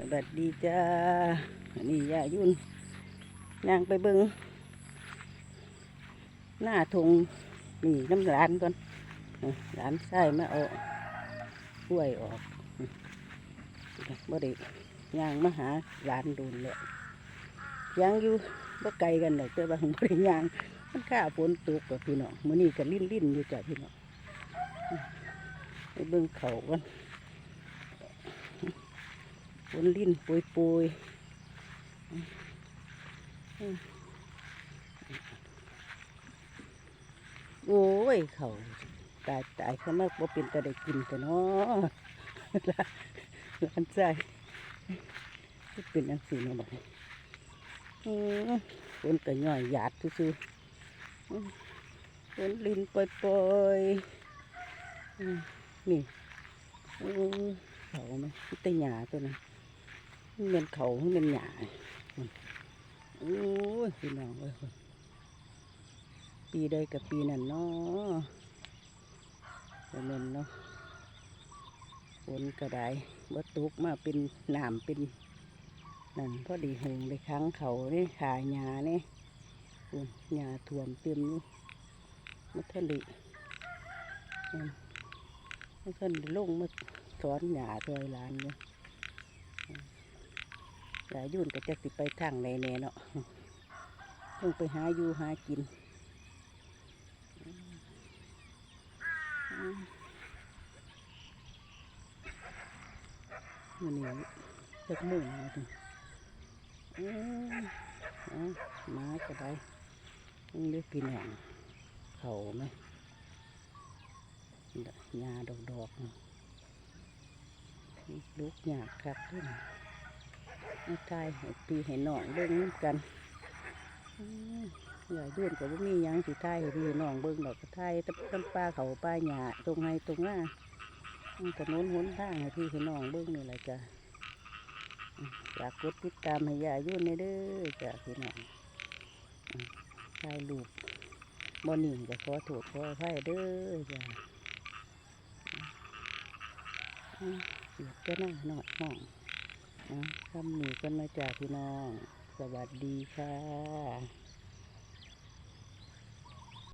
สวัสดีจ้า อันนี้ยายุ่นนางไปเบิงหน้าทงนี่น้ำร้านก่อนร้านใส่มาเอากล้วยออกบ่ได้ย่างมาหาร้านดูนเลยย่างอยู่บ่ไกลกันดอกแต่ว่าของบ่ได้ย่าง มันข้าฝนตกกับพี่น้องมื้อนี้ก็ลิ้นลิ้นๆอยู่จ้ะพี่น้องไปเบิ่งเขากัน นลิ้นปุยปุยโอ้ย เขาตายตายเขามากบ่เป็นตะได้กินกันเนาะร้านใจที่เป็นอังสีเนาบอือฝนก็ย่อยหยาดซื่อๆอือฝนลิ้นปล่อยๆนี่อือเขาไหมที่ตะหยาตัวนั้น มันเป็นเขามันเป็นหยาโอ้ยพี่น้องเอ้ยปีใดกับปีนั้นเนาะเป็นเนเนาะฝนกระไดบ่ตุกมาเป็นหน้ำเป็นนั่นพอดีหงได้ค้างเขาเนี่ยขาหญ้าเนี่ยฝุ่นหญ้าท่วมเต็มอยู่มาทะเลมาทะเลลงมาสอนหญ้าถอยหลานเนี่ย หลายยุ่นก็จะสิไปทางไหนแน่เนาะต้องไปหาอยู่หากินมันนี่จักมุ่งมาถึงเอามาก็ได้ต้องเลือกพี่น้องเขาไหมหญ้าดอกๆลูกหยาดคักขึ้น มาทายให้ปีให้น้องเบิ่งนำกันอย่ายื่นกับว่ามียังสิทายให้พี่น้องเบิ่งดอกทายตำตำปลาเขาปลาหญ้าตรงไห้ตรงหน้าถนนหนทางให้พี่ให้น้องเบิ่งนี่แหละจ้ะอยากกดติดตามให้ยายุ่นในเด้อจ้ะพี่น้องอืมถ่ายรูปบ่นิ่งก็ขอโทษขออภัยเด้อจ้ะเสียบจะหน้าหน่อยห้อง คำหนีกันมาจากพี่น้อง สวัสดีค่ะ